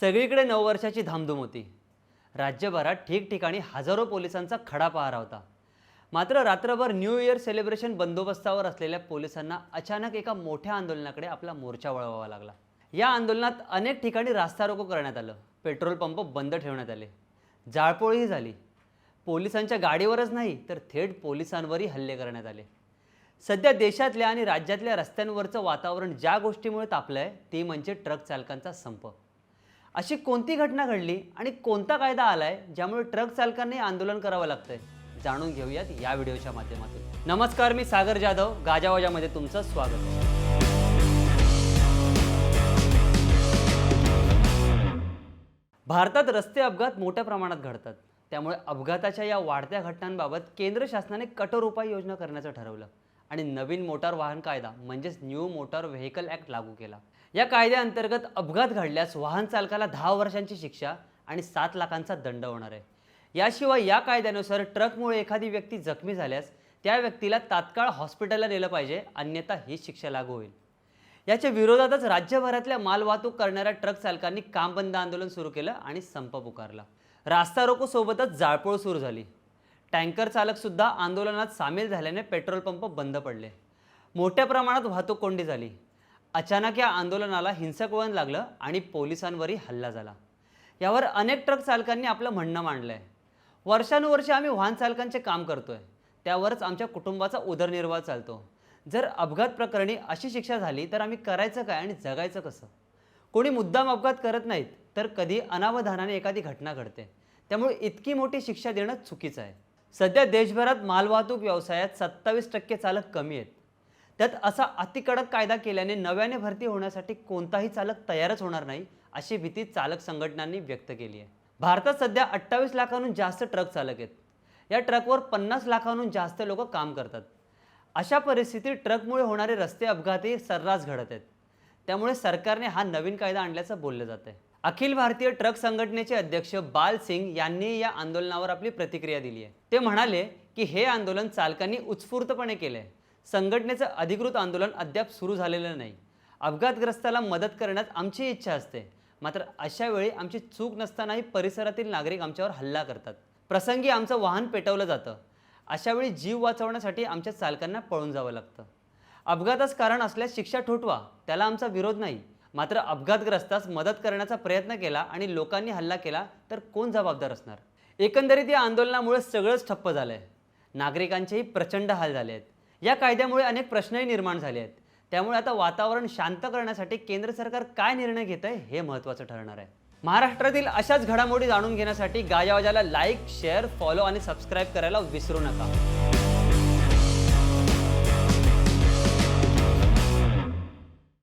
सगळीकडे नववर्षाची धामधूम होती. राज्यभरात ठिकठिकाणी हजारो पोलिसांचा खडा पहारा होता. मात्र रात्रभर न्यू इयर सेलिब्रेशन बंदोबस्तावर असलेल्या पोलिसांना अचानक एका मोठ्या आंदोलनाकडे आपला मोर्चा वळवावा लागला. या आंदोलनात अनेक ठिकाणी रास्ता रोको करण्यात आलं. पेट्रोल पंप बंद ठेवण्यात आले. जाळपोळीही झाली. पोलिसांच्या गाडीवरच नाही तर थेट पोलिसांवरही हल्ले करण्यात आले. सध्या देशातल्या आणि राज्यातल्या रस्त्यांवरचं वातावरण ज्या गोष्टीमुळे तापलं आहे ती म्हणजे ट्रक चालकांचा संप. अशी कोणती घटना घडली आणि कोणता कायदा आलाय ज्यामुळे ट्रक चालकांनी आंदोलन करावं लागतंय? जाणून घेऊयात या व्हिडिओच्या माध्यमातून. नमस्कार मी सागर जाधव. गाजावाजामध्ये तुमचं स्वागत. भारतात रस्ते अपघात मोठ्या प्रमाणात घडतात. त्यामुळे अपघाताच्या या वाढत्या घटनांबाबत केंद्र शासनाने कठोर उपाययोजना करण्याचं ठरवलं. आणि नवीन मोटार वाहन कायदा म्हणजेच न्यू मोटार व्हेकल ॲक्ट लागू केला. या कायद्याअंतर्गत अपघात घडल्यास वाहन चालकाला दहा वर्षांची शिक्षा आणि सात लाखांचा दंड होणार आहे. याशिवाय या कायद्यानुसार ट्रकमुळे एखादी व्यक्ती जखमी झाल्यास त्या व्यक्तीला तात्काळ हॉस्पिटलला नेलं पाहिजे अन्यथा ही शिक्षा लागू होईल. याच्या विरोधातच राज्यभरातल्या मालवाहतूक करणाऱ्या ट्रक चालकांनी काम बंद आंदोलन सुरू केलं आणि संप पुकारला. रास्ता रोको सोबतच जाळपोळ सुरू झाली. टँकर चालक सुद्धा आंदोलनात सामील झाल्याने पेट्रोल पंप बंद पडले. मोठ्या प्रमाणात वाहतूक कोंडी झाली. अचानक या आंदोलनाला हिंसक वळण लागलं आणि पोलिसांवरही हल्ला झाला. यावर अनेक ट्रक चालकांनी आपलं म्हणणं मांडलं आहे वर्षानुवर्षे आम्ही वाहन चालकांचे काम करतोय. त्यावरच आमच्या कुटुंबाचा उदरनिर्वाह चालतो. जर अपघात प्रकरणी अशी शिक्षा झाली तर आम्ही करायचं काय आणि जगायचं कसं? कोणी मुद्दाम अपघात करत नाहीत तर कधी अनावधानाने एखादी घटना घडते. त्यामुळे इतकी मोठी शिक्षा देणं चुकीचं आहे. सध्या देशभरात मालवाहतूक व्यवसायात सत्तावीस टक्के चालक कमी आहेत. त्यात असा अतिकडक कायदा केल्याने नव्याने भरती होण्यासाठी कोणताही चालक तयारच होणार नाही अशी भीती चालक संघटनांनी व्यक्त केली आहे. भारतात सध्या अठ्ठावीस लाखांहून जास्त ट्रक चालक आहेत. या ट्रकवर पन्नास लाखांहून जास्त लोक काम करतात. अशा परिस्थितीत ट्रकमुळे होणारे रस्ते अपघातही सर्रास घडत आहेत. त्यामुळे सरकारने हा नवीन कायदा आणल्याचं बोललं जात आहे अखिल भारतीय ट्रक संघटनेचे अध्यक्ष बाल सिंग यांनी या आंदोलनावर आपली प्रतिक्रिया दिली आहे. ते म्हणाले की हे आंदोलन चालकांनी उत्स्फूर्तपणे केलं आहे संघटनेचं अधिकृत आंदोलन अद्याप सुरू झालेलं नाही. अपघातग्रस्ताला मदत करण्यात आमची इच्छा असते. मात्र अशा वेळी आमची चूक नसतानाही परिसरातील नागरिक आमच्यावर हल्ला करतात. प्रसंगी आमचं वाहन पेटवलं जातं. अशावेळी जीव वाचवण्यासाठी आमच्या चालकांना पळून जावं लागतं. अपघातास कारण असल्यास शिक्षा ठोठवा. त्याला आमचा विरोध नाही. मात्र अपघातग्रस्तास मदत करण्याचा प्रयत्न केला आणि लोकांनी हल्ला केला तर कोण जबाबदार असणार? एकंदरीत या आंदोलनामुळे सगळंच ठप्प झालं आहे नागरिकांचेही प्रचंड हाल झाले आहेत या कायद्यामुळे अनेक प्रश्नही निर्माण झाले आहेत. त्यामुळे आता वातावरण शांत करण्यासाठी केंद्र सरकार काय निर्णय घेत आहे हे महत्त्वाचं ठरणार आहे. महाराष्ट्रातील अशाच घडामोडी जाणून घेण्यासाठी गाजावाजाला लाईक शेअर फॉलो आणि सबस्क्राईब करायला विसरू नका.